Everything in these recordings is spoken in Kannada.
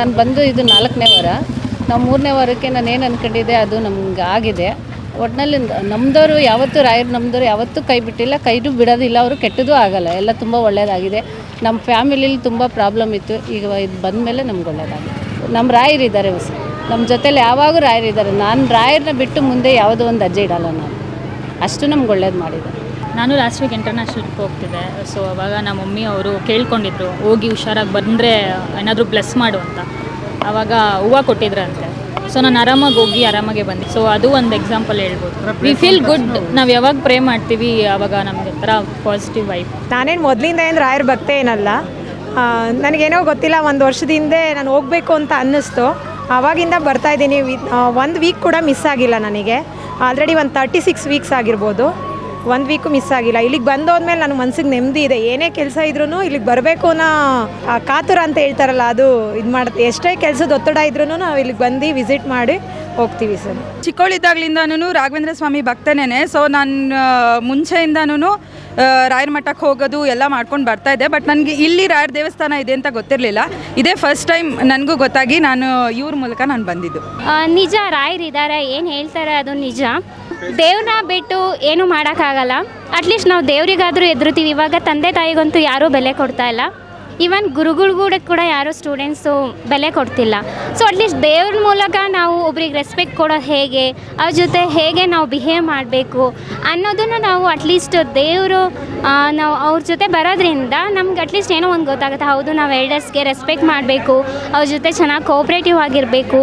ನಾನು ಬಂದು ಇದು ನಾಲ್ಕನೇ ವಾರ. ನಾವು ಮೂರನೇ ವಾರಕ್ಕೆ ನಾನು ಏನು ಅಂದ್ಕೊಂಡಿದ್ದೆ ಅದು ನಮ್ಗೆ ಆಗಿದೆ. ಒಟ್ಟಿನಲ್ಲಿ ನಮ್ಮದವರು ಯಾವತ್ತೂ ರಾಯರು ನಮ್ಮದವ್ರು ಯಾವತ್ತೂ ಕೈ ಬಿಟ್ಟಿಲ್ಲ ಕೈದು ಬಿಡೋದಿಲ್ಲ, ಅವರು ಕೆಟ್ಟದ್ದು ಆಗಲ್ಲ. ಎಲ್ಲ ತುಂಬ ಒಳ್ಳೆಯದಾಗಿದೆ ನಮ್ಮ ಫ್ಯಾಮಿಲಿಲಿ ತುಂಬ ಪ್ರಾಬ್ಲಮ್ ಇತ್ತು. ಈಗ ಇದು ಬಂದ ಮೇಲೆ ನಮ್ಗೆ ಒಳ್ಳೆಯದಾಗಿದೆ ನಮ್ಮ ರಾಯರಿದ್ದಾರೆ ನಮ್ಮ ಜೊತೇಲಿ ಯಾವಾಗೂ ರಾಯರಿದ್ದಾರೆ ನಾನು ರಾಯರನ್ನ ಬಿಟ್ಟು ಮುಂದೆ ಯಾವುದೋ ಒಂದು ಅಜ್ಜೆ ಇಡಲ್ಲ ನಾನು. ಅಷ್ಟು ನಮ್ಗೆ ಒಳ್ಳೇದು ಮಾಡಿದ್ದಾರೆ. ನಾನು ಲಾಸ್ಟ್ ವೀಕ್ ಇಂಟರ್ನ್ಯಾಷನಲ್ಗೆ ಹೋಗ್ತಿದ್ದೆ. ಸೊ ಅವಾಗ ನಮ್ಮ ಮಮ್ಮಿ ಅವರು ಕೇಳ್ಕೊಂಡಿದ್ರು ಹೋಗಿ ಹುಷಾರಾಗಿ ಬಂದರೆ ಏನಾದರೂ ಬ್ಲೆಸ್ ಮಾಡು ಅಂತ. ಆವಾಗ ಹೂವು ಕೊಟ್ಟಿದ್ರಂತೆ. ಸೊ ನಾನು ಆರಾಮಾಗಿ ಹೋಗಿ ಆರಾಮಾಗೆ ಬಂದೆ. ಸೊ ಅದು ಒಂದು ಎಕ್ಸಾಂಪಲ್ ಹೇಳ್ಬೋದು. ವಿ ಫೀಲ್ ಗುಡ್ ನಾವು ಯಾವಾಗ ಪ್ರೇ ಮಾಡ್ತೀವಿ ಆವಾಗ ನಮಗೆ ಥರ ಪಾಸಿಟಿವ್ ವೈಬ್ ನಾನೇನು ಮೊದಲಿಂದ ಏನು ರಾಯರ ಭಕ್ತ ಏನಲ್ಲ. ನನಗೇನೋ ಗೊತ್ತಿಲ್ಲ ಒಂದು ವರ್ಷದ ಹಿಂದೆ ನಾನು ಹೋಗಬೇಕು ಅಂತ ಅನ್ನಿಸ್ತು. ಆವಾಗಿಂದ ಬರ್ತಾ ಇದ್ದೀನಿ. ಒಂದು ವೀಕ್ ಕೂಡ ಮಿಸ್ ಆಗಿಲ್ಲ ನನಗೆ. ಆಲ್ರೆಡಿ ಒಂದು ತರ್ಟಿ ಸಿಕ್ಸ್ ವೀಕ್ಸ್ ಆಗಿರ್ಬೋದು. ಒಂದು ವೀಕು ಮಿಸ್ ಆಗಿಲ್ಲ. ಇಲ್ಲಿಗೆ ಬಂದೋದ್ಮೇಲೆ ನನ್ನ ಮನ್ಸಿಗೆ ನೆಮ್ಮದಿ ಇದೆ. ಏನೇ ಕೆಲಸ ಇದ್ರೂ ಇಲ್ಲಿಗೆ ಬರಬೇಕು ಅನ್ನೋ ಕಾತುರ ಅಂತ ಹೇಳ್ತಾರಲ್ಲ, ಅದು ಇದು ಮಾಡುತ್ತೆ ಎಷ್ಟೇ ಕೆಲಸದ ಒತ್ತಡ ಇದ್ರೂ ನಾವು ಇಲ್ಲಿಗೆ ಬಂದು ವಿಸಿಟ್ ಮಾಡಿ ಹೋಗ್ತೀವಿ ಸರ್. ಚಿಕ್ಕವಳಿದ್ದಾಗ್ಲಿಂದನೂ ರಾಘವೇಂದ್ರ ಸ್ವಾಮಿ ಭಕ್ತನೇನೆ. ಸೊ ನಾನು ಮುಂಚೆಯಿಂದನೂ ರಾಯರ ಮಠಕ್ಕೆ ಹೋಗೋದು ಎಲ್ಲ ಮಾಡ್ಕೊಂಡು ಬರ್ತಾ ಇದ್ದೆ. ಬಟ್ ನನಗೆ ಇಲ್ಲಿ ರಾಯರ ದೇವಸ್ಥಾನ ಇದೆ ಅಂತ ಗೊತ್ತಿರಲಿಲ್ಲ. ಇದೇ ಫಸ್ಟ್ ಟೈಮ್ ನನಗೂ ಗೊತ್ತಾಗಿ ನಾನು ಇವ್ರ ಮೂಲಕ ನಾನು ಬಂದಿದ್ದು. ನಿಜ ರಾಯರಿದ್ದಾರೆ ಏನು ಹೇಳ್ತಾರೆ ಅದು ನಿಜ. ದೇವ್ರನ್ನ ಬಿಟ್ಟು ಏನು ಮಾಡೋಕ್ಕಾಗಲ್ಲ. ಅಟ್ಲೀಸ್ಟ್ ನಾವು ದೇವರಿಗಾದರೂ ಎದುರುತ್ತೀವಿ ಇವಾಗ ತಂದೆ ತಾಯಿಗಂತೂ ಯಾರೂ ಬೆಲೆ ಕೊಡ್ತಾ ಇಲ್ಲ. ಈವನ್ ಗುರುಗಳಿಗೂ ಕೂಡ ಯಾರೂ ಸ್ಟೂಡೆಂಟ್ಸು ಬೆಲೆ ಕೊಡ್ತಿಲ್ಲ. ಸೊ ಅಟ್ಲೀಸ್ಟ್ ದೇವ್ರ ಮೂಲಕ ನಾವು ಒಬ್ರಿಗೆ ರೆಸ್ಪೆಕ್ಟ್ ಕೊಡೋದು ಹೇಗೆ, ಅವ್ರ ಜೊತೆ ಹೇಗೆ ನಾವು ಬಿಹೇವ್ ಮಾಡಬೇಕು ಅನ್ನೋದನ್ನು ನಾವು ಅಟ್ಲೀಸ್ಟ್ ದೇವರು ನಾವು ಅವ್ರ ಜೊತೆ ಬರೋದ್ರಿಂದ ನಮ್ಗೆ ಅಟ್ಲೀಸ್ಟ್ ಏನೋ ಒಂದು ಗೊತ್ತಾಗುತ್ತೆ. ಹೌದು, ನಾವು ಎಲ್ಡರ್ಸ್ಗೆ ರೆಸ್ಪೆಕ್ಟ್ ಮಾಡಬೇಕು, ಅವ್ರ ಜೊತೆ ಚೆನ್ನಾಗಿ ಕೋಪ್ರೇಟಿವ್ ಆಗಿರಬೇಕು.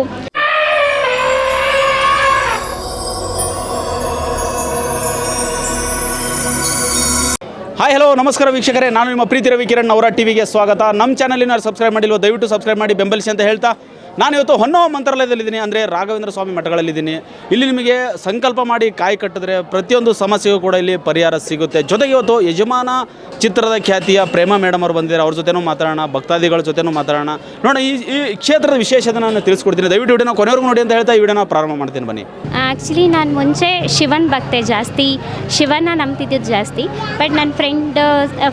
ಹಾಯ್ ಹಲೋ ನಮಸ್ಕಾರ ವೀಕ್ಷಕರೇ. ನಾನು ನಿಮ್ಮ ಪ್ರೀತಿ ರವಿ ಕಿರಣ್ ಅವರ ಟಿವಿಗೆ ಸ್ವಾಗತ. ನಮ್ಮ ಚಾನಲಿನ ಸಬ್ಸ್ಕ್ರೈಬ್ ಮಾಡಿಲ್ವೋ ದಯವಿಟ್ಟು ಸಬ್ಸ್ಕ್ರೈಬ್ ಮಾಡಿ, ಬೆಂಬಲಿಸಿ ಅಂತ ಹೇಳ್ತಾ ನಾನು ಇವತ್ತು ಹೊನ್ನೋ ಮಂತ್ರಾಲಯದಲ್ಲಿದ್ದೀನಿ, ಅಂದರೆ ರಾಘವೇಂದ್ರ ಸ್ವಾಮಿ ಮಠಗಳಲ್ಲಿದ್ದೀನಿ. ಇಲ್ಲಿ ನಿಮಗೆ ಸಂಕಲ್ಪ ಮಾಡಿ ಕಾಯಿ ಕಟ್ಟಿದ್ರೆ ಪ್ರತಿಯೊಂದು ಸಮಸ್ಯೆಗೂ ಕೂಡ ಇಲ್ಲಿ ಪರಿಹಾರ ಸಿಗುತ್ತೆ. ಜೊತೆಗೆ ಇವತ್ತು ಯಜಮಾನ ಚಿತ್ರದ ಖ್ಯಾತಿಯ ಪ್ರೇಮ ಮೇಡಮ್ ಅವರು ಬಂದಿದ್ದಾರೆ. ಅವ್ರ ಜೊತೆನೂ ಮಾತಾಡೋಣ, ಭಕ್ತಾದಿಗಳ ಜೊತೆನೂ ಮಾತಾಡೋಣ. ನೋಡೋಣ, ಈ ಈ ಕ್ಷೇತ್ರದ ವಿಶೇಷತೆ ನಾನು ತಿಳಿಸ್ಕೊಡ್ತೀನಿ. ದಯವಿಟ್ಟು ವಿಡಿಯೋನ ಕೊನೆವರೆಗೂ ನೋಡಿ ಅಂತ ಹೇಳ್ತಾ ಈ ವಿಡಿಯೋನ ಪ್ರಾರಂಭ ಮಾಡ್ತೀನಿ, ಬನ್ನಿ. ಆ್ಯಕ್ಚುಲಿ ನಾನು ಮುಂಚೆ ಶಿವನ್ ಭಕ್ತೆ ಜಾಸ್ತಿ. ಶಿವನ ನಂಬ್ತಿದ್ದಿದ್ದು ಜಾಸ್ತಿ. ಬಟ್ ನನ್ನ ಫ್ರೆಂಡ್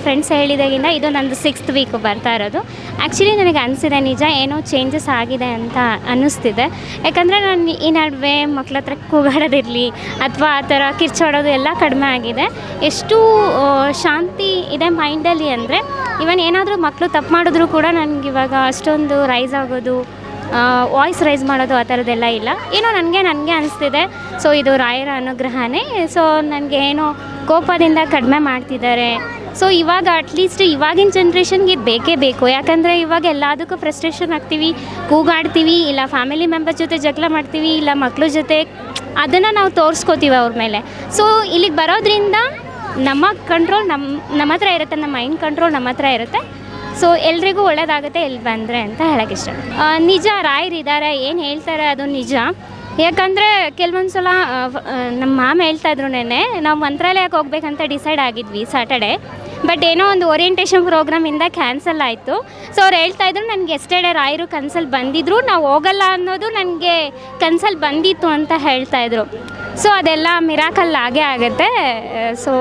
ಫ್ರೆಂಡ್ಸ್ ಹೇಳಿದಾಗಿಂದ ಇದು ನಂದು ಸಿಕ್ಸ್ತ್ ವೀಕ್ ಬರ್ತಾ ಇರೋದು. ಆ್ಯಕ್ಚುಲಿ ನನಗೆ ಅನಿಸಿದೆ, ನಿಜ ಏನೋ ಚೇಂಜಸ್ ಆಗಿದೆ ಅಂತ ಅನ್ನಿಸ್ತಿದೆ. ಯಾಕಂದರೆ ನಾನು ಈ ನಡುವೆ ಮಕ್ಳ ಹತ್ರ ಕೂಗಾಡೋದಿರಲಿ ಅಥವಾ ಆ ಥರ ಕಿರ್ಚಾಡೋದು ಎಲ್ಲ ಕಡಿಮೆ ಆಗಿದೆ. ಎಷ್ಟು ಶಾಂತಿ ಇದೆ ಮೈಂಡಲ್ಲಿ ಅಂದರೆ ಇವನ್ ಏನಾದರೂ ಮಕ್ಕಳು ತಪ್ಪು ಮಾಡಿದ್ರು ಕೂಡ ನನಗೆ ಇವಾಗ ಅಷ್ಟೊಂದು ರೈಸ್ ಆಗೋದು ವಾಯ್ಸ್ ರೈಸ್ ಮಾಡೋದು ಆ ಥರದ್ದೆಲ್ಲ ಇಲ್ಲ. ಏನೋ ನನಗೆ ನನಗೆ ಅನಿಸ್ತಿದೆ. ಸೊ ಇದು ರಾಯರ ಅನುಗ್ರಹನೇ. ಸೊ ನನಗೆ ಏನೋ ಕೋಪದಿಂದ ಕಡಿಮೆ ಮಾಡ್ತಿದ್ದಾರೆ. ಸೊ ಇವಾಗ ಅಟ್ಲೀಸ್ಟ್ ಇವಾಗಿನ ಜನ್ರೇಷನ್ಗೆ ಇದು ಬೇಕೇ ಬೇಕು. ಯಾಕಂದರೆ ಇವಾಗ ಎಲ್ಲದಕ್ಕೂ ಫ್ರಸ್ಟ್ರೇಷನ್ ಆಗ್ತೀವಿ, ಕೂಗಾಡ್ತೀವಿ, ಇಲ್ಲ ಫ್ಯಾಮಿಲಿ ಮೆಂಬರ್ಸ್ ಜೊತೆ ಜಗಳ ಮಾಡ್ತೀವಿ, ಇಲ್ಲ ಮಕ್ಕಳ ಜೊತೆ ಅದನ್ನು ನಾವು ತೋರಿಸ್ಕೋತೀವಿ ಅವ್ರ ಮೇಲೆ. ಸೊ ಇಲ್ಲಿಗೆ ಬರೋದ್ರಿಂದ ನಮ್ಮ ಕಂಟ್ರೋಲ್ ನಮ್ಮ ನಮ್ಮ ಹತ್ರ ಇರುತ್ತೆ, ನಮ್ಮ ಮೈಂಡ್ ಕಂಟ್ರೋಲ್ ನಮ್ಮ ಹತ್ರ ಇರುತ್ತೆ. ಸೊ ಎಲ್ರಿಗೂ ಒಳ್ಳೇದಾಗುತ್ತೆ ಇಲ್ಲಿ ಬಂದರೆ ಅಂತ ಹೇಳೋಕ್ಕೆ ಇಷ್ಟ ನಿಜ, ರಾಯರಿದ್ದಾರೆ, ಏನು ಹೇಳ್ತಾರೆ ಅದು ನಿಜ. ಯಾಕಂದರೆ ಕೆಲವೊಂದು ಸಲ ಆ, ಆ, ನಮ್ಮ ಮಾಮ ಹೇಳ್ತಾ ಇದ್ರು ನೆನ್ನೆ ನಾವು ಮಂತ್ರಾಲಯಕ್ಕೆ ಹೋಗ್ಬೇಕಂತ ಡಿಸೈಡ್ ಆಗಿದ್ವಿ ಸಾಟರ್ಡೆ ಬಟ್ ಏನೋ ಒಂದು ಓರಿಯೆಂಟೇಷನ್ ಪ್ರೋಗ್ರಾಮಿಂದ ಕ್ಯಾನ್ಸಲ್ ಆಯಿತು. ಸೊ ಅವ್ರು ಹೇಳ್ತಾ ಇದ್ರು ನನಗೆ ಎಸ್ಟೇಡೆ ರಾಯರು ಕನ್ಸಲ್ ಬಂದಿದ್ರು ನಾವು ಹೋಗಲ್ಲ ಅನ್ನೋದು ನನಗೆ ಕನ್ಸಲ್ ಬಂದಿತ್ತು ಅಂತ ಹೇಳ್ತಾ ಇದ್ರು. ಸೊ ಅದೆಲ್ಲ ಮಿರಾಕಲ್ ಆಗೇ ಆಗುತ್ತೆ. ಸೊ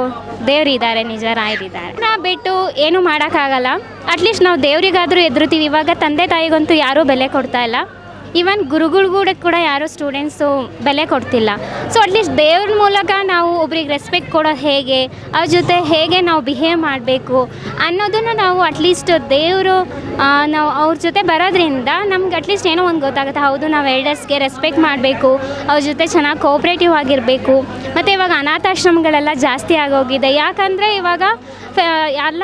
ದೇವರಿದ್ದಾರೆ ನಿಜ ರಾಯರಿದ್ದಾರೆ ನಾ ಬಿಟ್ಟು ಏನು ಮಾಡೋಕ್ಕಾಗಲ್ಲ. ಅಟ್ಲೀಸ್ಟ್ ನಾವು ದೇವರಿಗಾದರೂ ಎದುರುತ್ತೀವಿ ಇವಾಗ ತಂದೆ ತಾಯಿಗಂತೂ ಯಾರೂ ಬೆಲೆ ಕೊಡ್ತಾ ಇಲ್ಲ. ಈವನ್ ಗುರುಗಳ್ಗೂಡ ಕೂಡ ಯಾರೂ ಸ್ಟೂಡೆಂಟ್ಸು ಬೆಲೆ ಕೊಡ್ತಿಲ್ಲ. ಸೊ ಅಟ್ಲೀಸ್ಟ್ ದೇವ್ರ ಮೂಲಕ ನಾವು ಒಬ್ರಿಗೆ ರೆಸ್ಪೆಕ್ಟ್ ಕೊಡೋದು ಹೇಗೆ, ಅವ್ರ ಜೊತೆ ಹೇಗೆ ನಾವು ಬಿಹೇವ್ ಮಾಡಬೇಕು ಅನ್ನೋದನ್ನು ನಾವು ಅಟ್ಲೀಸ್ಟ್ ದೇವರು ನಾವು ಅವ್ರ ಜೊತೆ ಬರೋದ್ರಿಂದ ನಮ್ಗೆ ಅಟ್ಲೀಸ್ಟ್ ಏನೋ ಒಂದು ಗೊತ್ತಾಗುತ್ತೆ. ಹೌದು, ನಾವು ಎಲ್ಡರ್ಸ್ಗೆ ರೆಸ್ಪೆಕ್ಟ್ ಮಾಡಬೇಕು, ಅವ್ರ ಜೊತೆ ಚೆನ್ನಾಗಿ ಕೋಪ್ರೇಟಿವ್ ಆಗಿರಬೇಕು. ಮತ್ತು ಇವಾಗ ಅನಾಥಾಶ್ರಮಗಳೆಲ್ಲ ಜಾಸ್ತಿ ಆಗೋಗಿದೆ. ಯಾಕಂದರೆ ಇವಾಗ ಎಲ್ಲ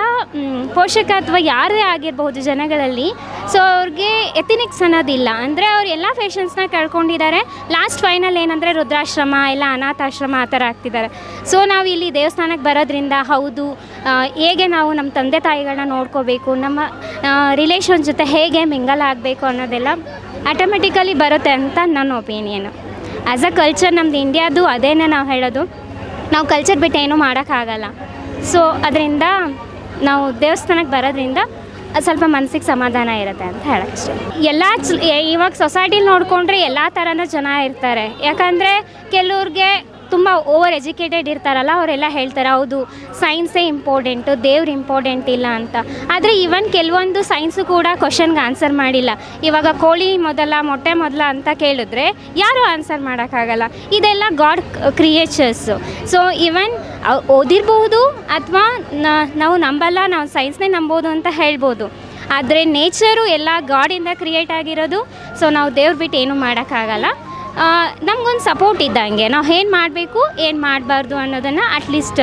ಪೋಷಕ ಅಥವಾ ಯಾರೇ ಆಗಿರಬಹುದು ಜನಗಳಲ್ಲಿ ಸೊ ಅವ್ರಿಗೆ ಎಥಿನಿಕ್ಸ್ ಅನ್ನೋದಿಲ್ಲ. ಅಂದರೆ ಅವ್ರು ಎಲ್ಲ ಫೇಷನ್ಸ್ನ ಕಳ್ಕೊಂಡಿದ್ದಾರೆ. ಲಾಸ್ಟ್ ಫೈನಲ್ ಏನಂದರೆ ರುದ್ರಾಶ್ರಮ ಇಲ್ಲ ಅನಾಥಾಶ್ರಮ ಆ ಥರ ಆಗ್ತಿದ್ದಾರೆ. ಸೊ ನಾವು ಇಲ್ಲಿ ದೇವಸ್ಥಾನಕ್ಕೆ ಬರೋದ್ರಿಂದ ಹೌದು ಹೇಗೆ ನಾವು ನಮ್ಮ ತಂದೆ ತಾಯಿಗಳನ್ನ ನೋಡ್ಕೋಬೇಕು, ನಮ್ಮ ರಿಲೇಷನ್ ಜೊತೆ ಹೇಗೆ ಮಿಂಗಲ್ ಆಗಬೇಕು ಅನ್ನೋದೆಲ್ಲ ಆಟೋಮೆಟಿಕಲಿ ಬರುತ್ತೆ ಅಂತ ನನ್ನ ಒಪಿನಿಯನ್ ಆ್ಯಸ್ ಅ ಕಲ್ಚರ್ ನಮ್ದು ಇಂಡಿಯಾದು ಅದೇನೇ ನಾವು ಹೇಳೋದು. ನಾವು ಕಲ್ಚರ್ ಬಿಟ್ಟು ಏನೂ ಮಾಡೋಕ್ಕಾಗಲ್ಲ. ಸೊ ಅದರಿಂದ ನಾವು ದೇವಸ್ಥಾನಕ್ಕೆ ಬರೋದ್ರಿಂದ ಸ್ವಲ್ಪ ಮನಸ್ಸಿಗೆ ಸಮಾಧಾನ ಇರುತ್ತೆ ಅಂತ ಹೇಳಕ್ಕೆ ಎಲ್ಲ ಇವಾಗ ಸೊಸೈಟಿಲಿ ನೋಡಿಕೊಂಡ್ರೆ ಎಲ್ಲ ಥರನೂ ಜನ ಇರ್ತಾರೆ. ಯಾಕಂದರೆ ಕೆಲವ್ರಿಗೆ ತುಂಬ ಓವರ್ ಎಜುಕೇಟೆಡ್ ಇರ್ತಾರಲ್ಲ, ಅವರೆಲ್ಲ ಹೇಳ್ತಾರೆ, ಹೌದು ಸೈನ್ಸೇ ಇಂಪಾರ್ಟೆಂಟು ದೇವ್ರು ಇಂಪಾರ್ಟೆಂಟ್ ಇಲ್ಲ ಅಂತ. ಆದರೆ ಈವನ್ ಕೆಲವೊಂದು ಸೈನ್ಸು ಕೂಡ ಕ್ವಶನ್ಗೆ ಆನ್ಸರ್ ಮಾಡಿಲ್ಲ. ಇವಾಗ ಕೋಳಿ ಮೊದಲ, ಮೊಟ್ಟೆ ಮೊದಲ ಅಂತ ಕೇಳಿದ್ರೆ ಯಾರೂ ಆನ್ಸರ್ ಮಾಡೋಕ್ಕಾಗಲ್ಲ. ಇದೆಲ್ಲ ಗಾಡ್ ಕ್ರಿಯೇಚರ್ಸು ಸೊ ಇವನ್ ಓದಿರ್ಬೋದು ಅಥವಾ ನಾವು ನಂಬಲ್ಲ, ನಾವು ಸೈನ್ಸ್ನೇ ನಂಬೋದು ಅಂತ ಹೇಳ್ಬೋದು. ಆದರೆ ನೇಚರು ಎಲ್ಲ ಗಾಡಿಂದ ಕ್ರಿಯೇಟ್ ಆಗಿರೋದು. ಸೊ ನಾವು ದೇವ್ರು ಬಿಟ್ಟು ಏನೂ ಮಾಡೋಕ್ಕಾಗಲ್ಲ. ನಮಗೊಂದು ಸಪೋರ್ಟ್ ಇದ್ದಂಗೆ ನಾವು ಏನು ಮಾಡಬೇಕು, ಏನು ಮಾಡಬಾರ್ದು ಅನ್ನೋದನ್ನು ಅಟ್ಲೀಸ್ಟ್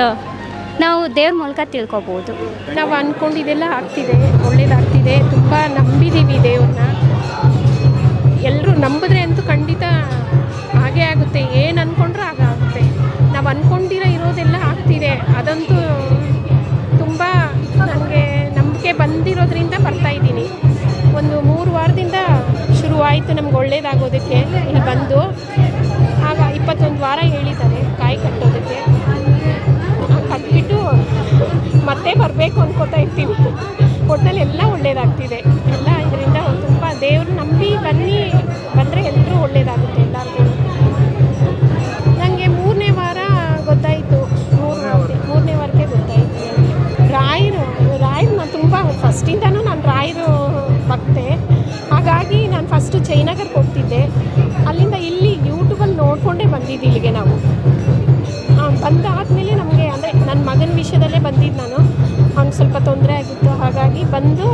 ನಾವು ದೇವ್ರ ಮೂಲಕ ತಿಳ್ಕೊಬೋದು. ನಾವು ಅಂದ್ಕೊಂಡಿದ್ದೆಲ್ಲ ಆಗ್ತಿದೆ, ಒಳ್ಳೇದಾಗ್ತಿದೆ, ತುಂಬ ನಂಬಿದ್ದೀವಿ ದೇವ್ರನ್ನ. ಎಲ್ಲರೂ ನಂಬಿದ್ರೆ ಅಂತೂ ಖಂಡಿತ ಹಾಗೇ ಆಗುತ್ತೆ. ಏನು ಅಂದ್ಕೊಂಡ್ರೂ ಆಗ ಆಗುತ್ತೆ. ನಾವು ಅಂದ್ಕೊಂಡಿರೋ ಇರೋದೆಲ್ಲ ಆಗ್ತಿದೆ. ಅದಂತೂ ತುಂಬ ನನಗೆ ನಂಬಿಕೆ ಬಂದಿರೋದ್ರಿಂದ ಬರ್ತಾ ಶುರುವಾಯಿತು, ನಮ್ಗೆ ಒಳ್ಳೇದಾಗೋದಕ್ಕೆ ಇಲ್ಲಿ ಬಂದು. ಆಗ ಇಪ್ಪತ್ತೊಂದು ವಾರ ಹೇಳಿದ್ದಾರೆ, ಕಾಯಿ ಕಟ್ಟೋದಕ್ಕೆ. ಕಟ್ಬಿಟ್ಟು ಮತ್ತೆ ಬರಬೇಕು ಅನ್ಕೋತಾ ಇರ್ತೀವಿ. ಒಟ್ಟಲ್ಲಿ ಎಲ್ಲ ಒಳ್ಳೇದಾಗ್ತಿದೆ. ಎಲ್ಲ ಇದರಿಂದ ತುಂಬ ದೇವ್ರು ನಂಬಿ ಬನ್ನಿ, ಬಂದರೆ ಎಲ್ಲರೂ ಒಳ್ಳೇದಾಗುತ್ತೆ. ಸ್ವಲ್ಪ ತೊಂದರೆ ಆಗಿತ್ತು. ಹಾಗಾಗಿ ಬಂದು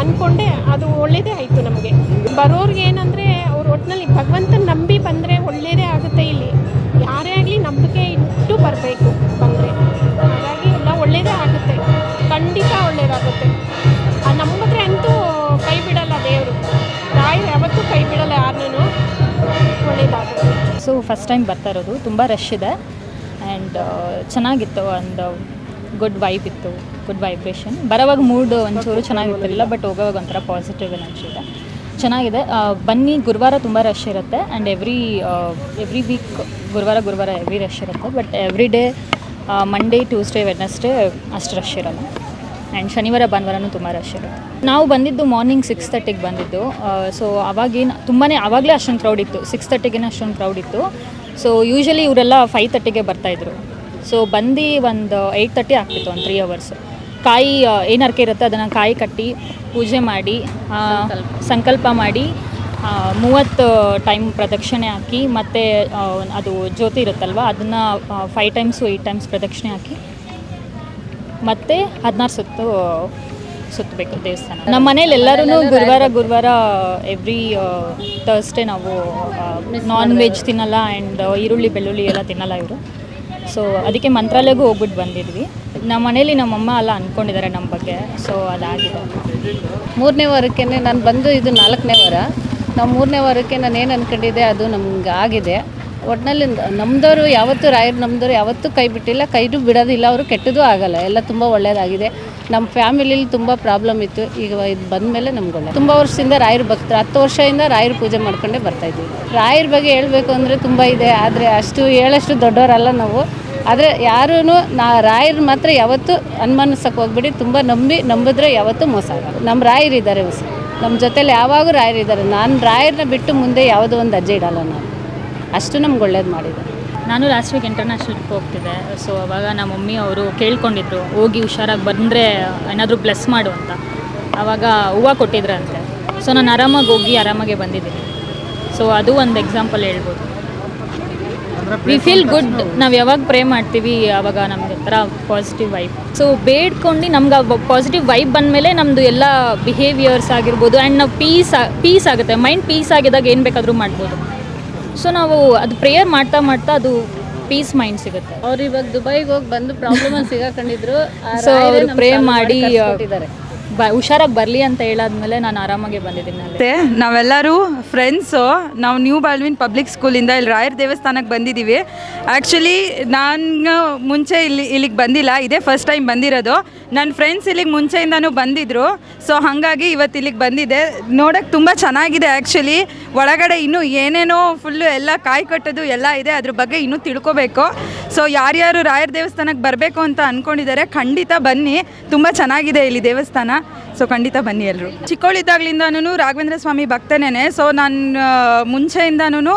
ಅಂದ್ಕೊಂಡೆ ಅದು ಒಳ್ಳೇದೇ ಆಯಿತು ನಮಗೆ. ಬರೋರ್ಗೆ ಏನಂದರೆ ಅವ್ರು ಒಟ್ಟಿನಲ್ಲಿ ಭಗವಂತನ ನಂಬಿ ಬಂದರೆ ಒಳ್ಳೆಯದೇ ಆಗುತ್ತೆ ಇಲ್ಲಿ. ಯಾರೇ ಆಗಲಿ ನಂಬಿಕೆ ಇಟ್ಟು ಬರಬೇಕು ಬಂದರೆ. ಹಾಗಾಗಿ ಎಲ್ಲ ಒಳ್ಳೆಯದೇ ಆಗುತ್ತೆ. ಖಂಡಿತ ಒಳ್ಳೆಯದಾಗುತ್ತೆ ಆ ನಂಬಿದ್ರೆ ಅಂತೂ ಕೈ ಬಿಡಲ್ಲ ದೇವರು. ತಾಯಿ ಯಾವತ್ತೂ ಕೈ ಬಿಡಲ್ಲ ಯಾರನ್ನೂ. ಒಳ್ಳೇದಾಗುತ್ತೆ. ಸೊ ಫಸ್ಟ್ ಟೈಮ್ ಬರ್ತಾ ಇರೋದು. ತುಂಬ ರಶ್ ಇದೆ. ಆ್ಯಂಡ್ ಚೆನ್ನಾಗಿತ್ತು. ಒಂದು ಗುಡ್ ವೈಬ್ ಇತ್ತು ಗುಡ್ ವೈಬ್ರೇಷನ್ ಬರೋವಾಗ ಮೂಡ್ ಒಂಚೂರು ಚೆನ್ನಾಗಿರ್ತಿರಲಿಲ್ಲ ಬಟ್ ಹೋಗೋವಾಗ ಒಂಥರ ಪಾಸಿಟಿವ್ ಎನರ್ಜಿ ಇದೆ. ಚೆನ್ನಾಗಿದೆ. ಬನ್ನಿ, ಗುರುವಾರ ತುಂಬ ರಶ್ ಇರುತ್ತೆ. ಆ್ಯಂಡ್ ಎವ್ರಿ ಎವ್ರಿ ವೀಕ್ ಗುರುವಾರ ಗುರುವಾರ ಎವ್ರಿ ರಶ್ ಇರುತ್ತೆ. But every day Monday Tuesday Wednesday ಅಷ್ಟು ರಶ್ ಇರಲ್ಲ. ಆ್ಯಂಡ್ ಶನಿವಾರ, ಭಾನುವಾರನೂ ತುಂಬ ರಶ್ ಇರುತ್ತೆ. ನಾವು ಬಂದಿದ್ದು ಮಾರ್ನಿಂಗ್ ಸಿಕ್ಸ್ ತರ್ಟಿಗೆ ಬಂದಿದ್ದು. ಸೊ ಅವಾಗೇನು ತುಂಬಾ ಆವಾಗಲೇ ಅಷ್ಟೊಂದು ಕ್ರೌಡ್ ಇತ್ತು. ಸಿಕ್ಸ್ ತರ್ಟಿಗೇನೆ ಅಷ್ಟೊಂದು ಕ್ರೌಡ್ ಇತ್ತು. ಸೊ ಯೂಶ್ವಲಿ ಇವರೆಲ್ಲ ಫೈವ್ ತರ್ಟಿಗೆ ಬರ್ತಾಯಿದ್ರು ಸೊ ಬಂದು ಒಂದು ಏಯ್ಟ್ ತರ್ಟಿ ಆಗ್ತಿತ್ತು ಒಂದು ತ್ರೀ ಅವರ್ಸ್ ಕಾಯಿ ಏನು ಅರ್ಕೆ ಇರುತ್ತೆ ಅದನ್ನು ಕಾಯಿ ಕಟ್ಟಿ ಪೂಜೆ ಮಾಡಿ ಸಂಕಲ್ಪ ಮಾಡಿ ಮೂವತ್ತು ಟೈಮ್ ಪ್ರದಕ್ಷಿಣೆ ಹಾಕಿ ಮತ್ತು ಅದು ಜ್ಯೋತಿ ಇರುತ್ತಲ್ವ ಅದನ್ನು ಫೈವ್ ಟೈಮ್ಸು ಏಯ್ಟ್ ಟೈಮ್ಸ್ ಪ್ರದಕ್ಷಿಣೆ ಹಾಕಿ ಮತ್ತೆ ಹದಿನಾರು ಸುತ್ತು ಸುತ್ತಬೇಕು ದೇವಸ್ಥಾನ. ನಮ್ಮ ಮನೇಲಿ ಎಲ್ಲರೂ ಗುರುವಾರ ಗುರುವಾರ ಎವ್ರಿ ತರ್ಸ್ಡೇ ನಾವು ನಾನ್ ವೆಜ್ ತಿನ್ನಲ್ಲ ಆ್ಯಂಡ್ ಈರುಳ್ಳಿ ಬೆಳ್ಳುಳ್ಳಿ ಎಲ್ಲ ತಿನ್ನಲ್ಲ ಇವರು. ಸೊ ಅದಕ್ಕೆ ಮಂತ್ರಾಲಯಗೂ ಹೋಗ್ಬಿಟ್ಟು ಬಂದಿದ್ವಿ. ನಮ್ಮ ಮನೇಲಿ ನಮ್ಮಮ್ಮ ಎಲ್ಲ ಅಂದ್ಕೊಂಡಿದ್ದಾರೆ ನಮ್ಮ ಬಗ್ಗೆ. ಸೊ ಅದಾಗಿದೆ. ಮೂರನೇ ವಾರಕ್ಕೆ ನಾನು ಬಂದು ಇದು ನಾಲ್ಕನೇ ವಾರ. ನಾವು ಮೂರನೇ ವಾರಕ್ಕೆ ನಾನು ಏನು ಅಂದ್ಕೊಂಡಿದ್ದೆ ಅದು ನಮ್ಗೆ ಆಗಿದೆ. ಒಟ್ಟಿನಲ್ಲಿ ನಮ್ಮದವರು ಯಾವತ್ತೂ ರಾಯರು ನಮ್ಮದವ್ರು ಯಾವತ್ತೂ ಕೈ ಬಿಟ್ಟಿಲ್ಲ ಕೈದು ಬಿಡೋದಿಲ್ಲ, ಅವರು ಕೆಟ್ಟದ್ದು ಆಗಲ್ಲ. ಎಲ್ಲ ತುಂಬ ಒಳ್ಳೆಯದಾಗಿದೆ ನಮ್ಮ ಫ್ಯಾಮಿಲಿಲಿ ತುಂಬ ಪ್ರಾಬ್ಲಮ್ ಇತ್ತು. ಈಗ ಇದು ಬಂದಮೇಲೆ ನಮ್ಗೆ ಒಳ್ಳೆ ತುಂಬ ವರ್ಷದಿಂದ ರಾಯರು ಭಕ್ತರು ಹತ್ತು ವರ್ಷದಿಂದ ರಾಯರು ಪೂಜೆ ಮಾಡ್ಕೊಂಡೇ ಬರ್ತಾಯಿದ್ದೀವಿ ರಾಯರ ಬಗ್ಗೆ ಹೇಳಬೇಕು ಅಂದರೆ ತುಂಬ ಇದೆ, ಆದರೆ ಅಷ್ಟು ಹೇಳಷ್ಟು ದೊಡ್ಡವರಲ್ಲ ನಾವು. ಆದರೆ ಯಾರೂ ನಾ, ರಾಯರು ಮಾತ್ರ ಯಾವತ್ತೂ ಅನುಮಾನಿಸಕ್ಕೆ ಹೋಗ್ಬಿಡಿ. ತುಂಬ ನಂಬಿ ನಂಬಿದ್ರೆ ಯಾವತ್ತೂ ಮೋಸ ಆಗಲ್ಲ. ನಮ್ಮ ರಾಯರಿದ್ದಾರೆ ಹೊಸ. ನಮ್ಮ ಜೊತೇಲಿ ಯಾವಾಗೂ ರಾಯರಿದ್ದಾರೆ. ನಾನು ರಾಯರನ್ನ ಬಿಟ್ಟು ಮುಂದೆ ಯಾವುದೋ ಒಂದು ಅಜ್ಜೆ ಇಡಲ್ಲ ನಾನು. ಅಷ್ಟು ನಮ್ಗೆ ಒಳ್ಳೇದು ಮಾಡಿದೆ. ನಾನು ಲಾಸ್ಟ್ ವೀಕ್ ಇಂಟರ್ನ್ಯಾಷನಲ್ಗೆ ಹೋಗ್ತಿದ್ದೆ. ಸೊ ಅವಾಗ ನಮ್ಮ ಮಮ್ಮಿ ಅವರು ಕೇಳ್ಕೊಂಡಿದ್ರು ಹೋಗಿ ಹುಷಾರಾಗಿ ಬಂದರೆ ಏನಾದರೂ ಬ್ಲೆಸ್ ಮಾಡು ಅಂತ. ಆವಾಗ ಹೂವು ಕೊಟ್ಟಿದ್ರಂತೆ. ಸೊ ನಾನು ಆರಾಮಾಗಿ ಹೋಗಿ ಆರಾಮಾಗೆ ಬಂದಿದ್ದೀನಿ. ಸೊ ಅದು ಒಂದು ಎಕ್ಸಾಂಪಲ್ ಹೇಳ್ಬೋದು. ವಿ ಫೀಲ್ ಗುಡ್ ನಾವು ಯಾವಾಗ ಪ್ರೇ ಮಾಡ್ತೀವಿ ಆವಾಗ ನಮ್ಗೆ ಥರ ಪಾಸಿಟಿವ್ ವೈಬ್ ಸೊ ಬೇಡ್ಕೊಂಡು ನಮ್ಗೆ ಪಾಸಿಟಿವ್ ವೈಬ್ ಬಂದಮೇಲೆ ನಮ್ಮದು ಎಲ್ಲ ಬಿಹೇವಿಯರ್ಸ್ ಆಗಿರ್ಬೋದು ಆ್ಯಂಡ್ ನಾವು ಪೀಸ್ ಪೀಸ್ ಆಗುತ್ತೆ. ಮೈಂಡ್ ಪೀಸ್ ಆಗಿದಾಗ ಏನು ಬೇಕಾದರೂ ಮಾಡ್ಬೋದು. ಸೊ ನಾವು ಅದು ಪ್ರೇಯರ್ ಮಾಡ್ತಾ ಮಾಡ್ತಾ ಅದು ಪೀಸ್ ಮೈಂಡ್ ಸಿಗುತ್ತೆ. ಅವ್ರು ಇವಾಗ ದುಬೈಗೆ ಹೋಗಿ ಬಂದು ಪ್ರಾಬ್ಲಮ್ ಸಿಗಾಕೊಂಡಿದ್ರು. ಸೊ ಅವರು ಪ್ರೇ ಮಾಡಿ ಬ ಹುಷಾರಾಗಿ ಬರಲಿ ಅಂತ ಹೇಳಾದ್ಮೇಲೆ ನಾನು ಆರಾಮಾಗಿ ಬಂದಿದ್ದೀನಿ ಅಲ್ಲಿ. ಮತ್ತೆ ನಾವೆಲ್ಲರೂ ಫ್ರೆಂಡ್ಸು ನಾವು ನ್ಯೂ ಬಾಲ್ವಿನ್ ಪಬ್ಲಿಕ್ ಸ್ಕೂಲಿಂದ ಇಲ್ಲಿ ರಾಯರ್ ದೇವಸ್ಥಾನಕ್ಕೆ ಬಂದಿದ್ದೀವಿ ಆ್ಯಕ್ಚುಲಿ ನಾನು ಮುಂಚೆ ಇಲ್ಲಿ ಇಲ್ಲಿಗೆ ಬಂದಿಲ್ಲ. ಇದೇ ಫಸ್ಟ್ ಟೈಮ್ ಬಂದಿರೋದು. ನನ್ನ ಫ್ರೆಂಡ್ಸ್ ಇಲ್ಲಿಗೆ ಮುಂಚೆಯಿಂದನೂ ಬಂದಿದ್ದರು ಸೊ ಹಾಗಾಗಿ ಇವತ್ತು ಇಲ್ಲಿಗೆ ಬಂದಿದೆ ನೋಡೋಕ್ಕೆ ತುಂಬ ಚೆನ್ನಾಗಿದೆ ಆ್ಯಕ್ಚುಲಿ ಒಳಗಡೆ ಇನ್ನೂ ಏನೇನೋ ಫುಲ್ಲು ಎಲ್ಲ ಕಾಯಿ ಕಟ್ಟೋದು ಎಲ್ಲ ಇದೆ, ಅದ್ರ ಬಗ್ಗೆ ಇನ್ನೂ ತಿಳ್ಕೊಬೇಕು. ಸೊ ಯಾರ್ಯಾರು ರಾಯರ್ ದೇವಸ್ಥಾನಕ್ಕೆ ಬರಬೇಕು ಅಂತ ಅಂದ್ಕೊಂಡಿದ್ದಾರೆ ಖಂಡಿತ ಬನ್ನಿ. ತುಂಬ ಚೆನ್ನಾಗಿದೆ ಇಲ್ಲಿ ದೇವಸ್ಥಾನ. ಸೊ ಖಂಡಿತ ಬನ್ನಿ ಎಲ್ಲರೂ ಚಿಕ್ಕವಳಿದ್ದಾಗ್ಲಿಂದನೂ ರಾಘವೇಂದ್ರ ಸ್ವಾಮಿ ಭಕ್ತನೇ ಸೊ ನಾನು ಮುಂಚೆಯಿಂದನೂ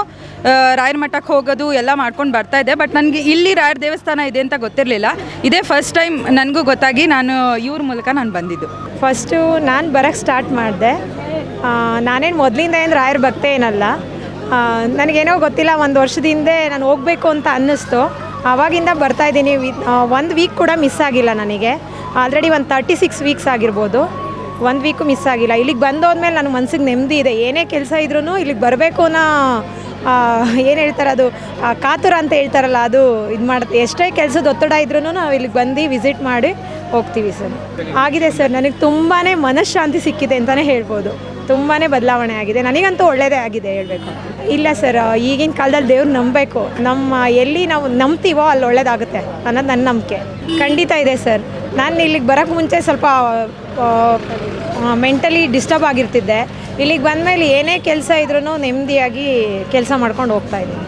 ರಾಯರ ಮಠಕ್ಕೆ ಹೋಗೋದು ಎಲ್ಲ ಮಾಡ್ಕೊಂಡು ಬರ್ತಾ ಇದ್ದೆ. ಬಟ್ ನನಗೆ ಇಲ್ಲಿ ರಾಯರ ದೇವಸ್ಥಾನ ಇದೆ ಅಂತ ಗೊತ್ತಿರಲಿಲ್ಲ. ಇದೇ ಫಸ್ಟ್ ಟೈಮ್ ನನಗೂ ಗೊತ್ತಾಗಿ ನಾನು ಇವ್ರ ಮೂಲಕ ನಾನು ಬಂದಿದ್ದು. ಫಸ್ಟು ನಾನು ಬರೋಕ್ಕೆ ಸ್ಟಾರ್ಟ್ ಮಾಡಿದೆ. ನಾನೇನು ಮೊದಲಿಂದ ಏನು ರಾಯರ ಭಕ್ತೆ ಏನಲ್ಲ. ನನಗೇನೋ ಗೊತ್ತಿಲ್ಲ, ಒಂದು ವರ್ಷದ ಹಿಂದೆ ನಾನು ಹೋಗಬೇಕು ಅಂತ ಅನ್ನಿಸ್ತು. ಆವಾಗಿಂದ ಬರ್ತಾಯಿದ್ದೀನಿ ಒಂದು ವೀಕ್ ಕೂಡ ಮಿಸ್ ಆಗಿಲ್ಲ ನನಗೆ. ಆಲ್ರೆಡಿ ಒಂದು ತರ್ಟಿ ಸಿಕ್ಸ್ ವೀಕ್ಸ್ ಆಗಿರ್ಬೋದು. ಒಂದು ವೀಕು ಮಿಸ್ ಆಗಿಲ್ಲ. ಇಲ್ಲಿಗೆ ಬಂದೋದ್ಮೇಲೆ ನನ್ನ ಮನ್ಸಿಗೆ ನೆಮ್ಮದಿ ಇದೆ. ಏನೇ ಕೆಲಸ ಇದ್ರೂ ಇಲ್ಲಿಗೆ ಬರಬೇಕು ಅನ್ನೋ ಏನು ಹೇಳ್ತಾರೆ ಅದು ಕಾತುರ ಅಂತ ಹೇಳ್ತಾರಲ್ಲ, ಅದು ಇದು ಮಾಡುತ್ತೆ. ಎಷ್ಟೇ ಕೆಲಸದ ಒತ್ತಡ ಇದ್ರೂ ನಾವು ಇಲ್ಲಿಗೆ ಬಂದು ವಿಸಿಟ್ ಮಾಡಿ ಹೋಗ್ತೀವಿ ಸರ್. ಆಗಿದೆ ಸರ್. ನನಗೆ ತುಂಬಾ ಮನಃಶಾಂತಿ ಸಿಕ್ಕಿದೆ ಅಂತಲೇ ಹೇಳ್ಬೋದು. ತುಂಬಾ ಬದಲಾವಣೆ ಆಗಿದೆ. ನನಗಂತೂ ಒಳ್ಳೆಯದೇ ಆಗಿದೆ ಹೇಳಬೇಕು. ಇಲ್ಲ ಸರ್ ಈಗಿನ ಕಾಲದಲ್ಲಿ ದೇವ್ರು ನಂಬಬೇಕು. ನಮ್ಮ ಎಲ್ಲಿ ನಾವು ನಂಬ್ತೀವೋ ಅಲ್ಲಿ ಒಳ್ಳೇದಾಗುತ್ತೆ ಅನ್ನೋದು ನನ್ನ ನಂಬಿಕೆ. ಖಂಡಿತ ಇದೆ ಸರ್ ನಾನು ಇಲ್ಲಿಗೆ ಬರೋಕ್ಕೆ ಮುಂಚೆ ಸ್ವಲ್ಪ ಮೆಂಟಲಿ ಡಿಸ್ಟರ್ಬ್ ಆಗಿರ್ತಿದ್ದೆ. ಇಲ್ಲಿಗೆ ಬಂದಮೇಲೆ ಏನೇ ಕೆಲಸ ಇದ್ರೂ ನೆಮ್ಮದಿಯಾಗಿ ಕೆಲಸ ಮಾಡ್ಕೊಂಡು ಹೋಗ್ತಾ ಇದ್ದೀನಿ.